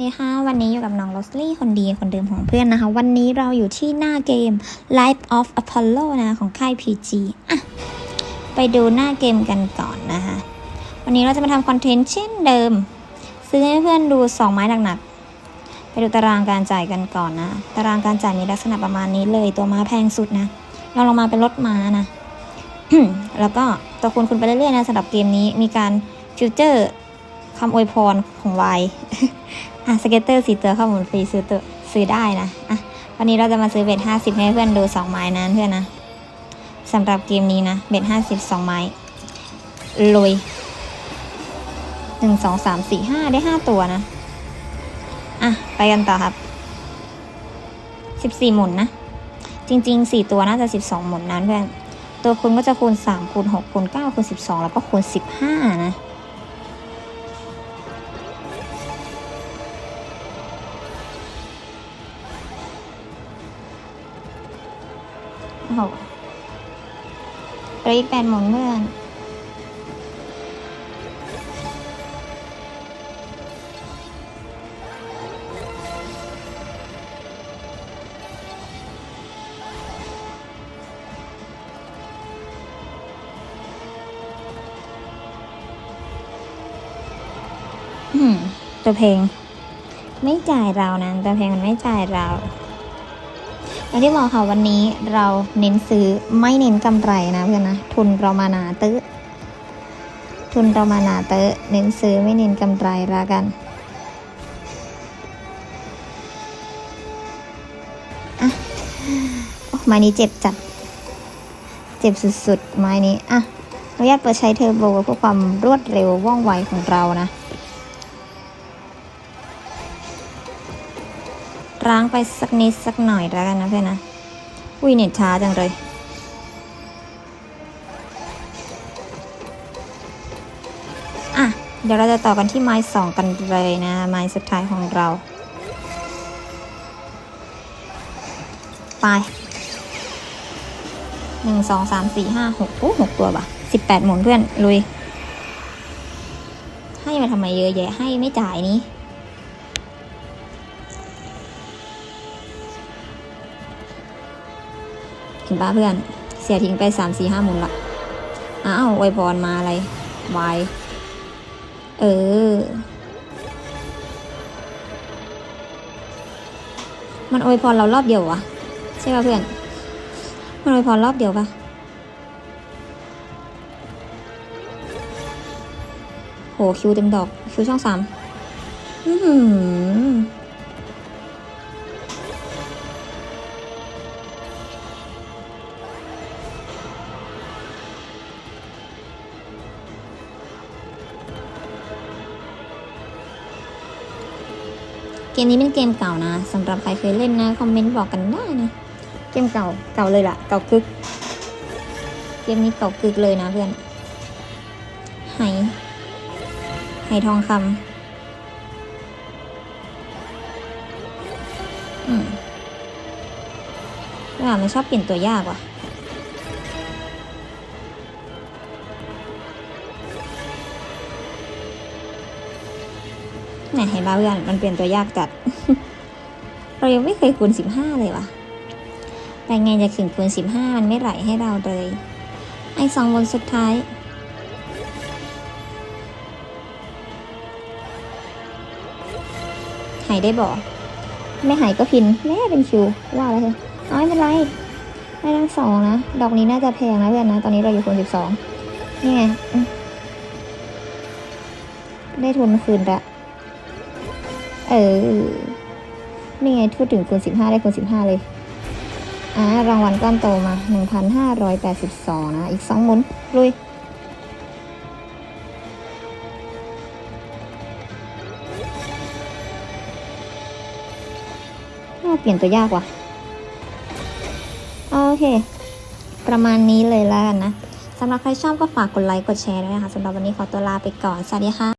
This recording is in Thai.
นี่ค่ะวันนี้อยู่กับน้องลอสลี่คนดีคนเดิมของเพื่อนนะคะ วันนี้เราอยู่ที่หน้าเกม Life of Apollo นะของค่าย PG อะ ไปดูหน้าเกมกันก่อนนะคะ วันนี้เราจะมาทำคอนเทนต์เช่นเดิม ซื้อให้เพื่อนดู 2 ไม้หนักๆ ไปดูตารางการจ่ายกันก่อนนะ ตารางการจ่ายมีลักษณะประมาณนี้เลยตัวม้าแพงสุดนะเราลงมาเป็นรถม้านะแล้วก็ตัวคุณคุณไปเรื่อยๆนะสำหรับเกมนี้มีการฟิวเจอร์คำอวยพรของวาย อะสเก็ตเตอร์สีตัวข้ามูลฟรีซื้อตัวซื้อได้นะอะวันนี้เราจะมาซื้อเบ็ดห้าสิบให้เพื่อนดูสองไม้นั้นเพื่อนนะสำหรับเกมนี้นะเบ็ดห้าสิบสองไม้ลุยหนึ่งสองสามสี่ห้าได้ห้าตัวนะ อะ ไปกันต่อครับสิบสี่หมุนนะ จริงๆสี่ตัวน่าจะสิบสองหมุนนั้นเพื่อน ตัวคุณก็จะคูณสามคูณหกคูณเก้าคูณสิบสองแล้วก็คูณสิบห้านะ หเหลืออีแปดหมุนเพื่อนอืมตัวเพลง ไม่จ่ายเรานะตัวเพลงมันไม่จ่ายเรา อย่างที่บอกค่ะวันนี้เราเน้นซื้อไม่เน้นกำไรนะเพื่อนนะทุนเรามาหนาตื้อทุนเรามาหนาเตอเน้นซื้อไม่เน้นกำไรละกันอะอไม้นี้เจ็บจัด เจ็บสุดๆไม้นี้อะอนุญาตเปิดใช้เทอร์โบเพื่อความรวดเร็วว่องไวของเรานะ ล้างไปสักนิดสักหน่อยแล้วกันนะเพื่อนนะ อุ้ยเน็ตช้าจังเลย อะ เดี๋ยวเราจะต่อกันที่ไม้สองกันเลยนะ ไม้สุดท้ายของเรา ไปหนึ่งสองสามสี่ห้าหกโอ้หกตัวปะสิบแปดหมุนเพื่อน ลุย ให้มาทำไมเยอะแยะให้ไม่จ่ายนี้ เห็นปะเพื่อน เสียทิ้งไปสามสี่ห้าหมุนละอ้าวอวยพรมาอะไรวายเออ มันอวยพรเรารอบเดียววะใช่ป่ะเพื่อน มันอวยพรรอบเดียวปะโหคิวเต็มดอกคิวช่องสามอือ มนี้เป็นเกมเก่านะสำหรับใครเคยเล่นนะคอมเมนต์บอกกันได้นะเกมเก่าเก่าเลยล่ะเก่ากึก เกมนี้เก่ากึกเลยนะเพื่อนไหไหทองคำอืมว่ามันชอบเปลี่ยนตัวยากว่ะ เนี่ยเห็นป่ะเพื่อนมันเปลี่ยนตัวยากจัด เรายังไม่เคยคูณสิบห้าเลยวะแต่ไงจะถึงคูณสิบห้ามันไม่ไหลให้เราเลย ไอ้สองบนสุดท้ายหายได้บอกไม่หายก็พินแม่เป็นคิวว่าแล้วใช่เอาไม่เป็นไรได้ทั้งสองนะ ดอกนี้น่าจะแพงนะเพื่อนนะ ตอนนี้เราอยู่คูณสิบสองนี่ไงได้ทุนคืนละ เออ นี่ไงพูดถึงคูณสิบห้าได้คูณสิบห้าเลย อ่ารางวัลก้อนโตมาหนึ่งพันห้าร้อยแปดสิบสองนะ อีกสองหมุน ลุย น่าเปลี่ยนตัวยากว่ะ โอเค ประมาณนี้เลยแล้วกันนะ สำหรับใครชอบก็ฝากกดไลค์ กดแชร์ด้วยนะคะ สำหรับวันนี้ขอตัวลาไปก่อน สวัสดีค่ะ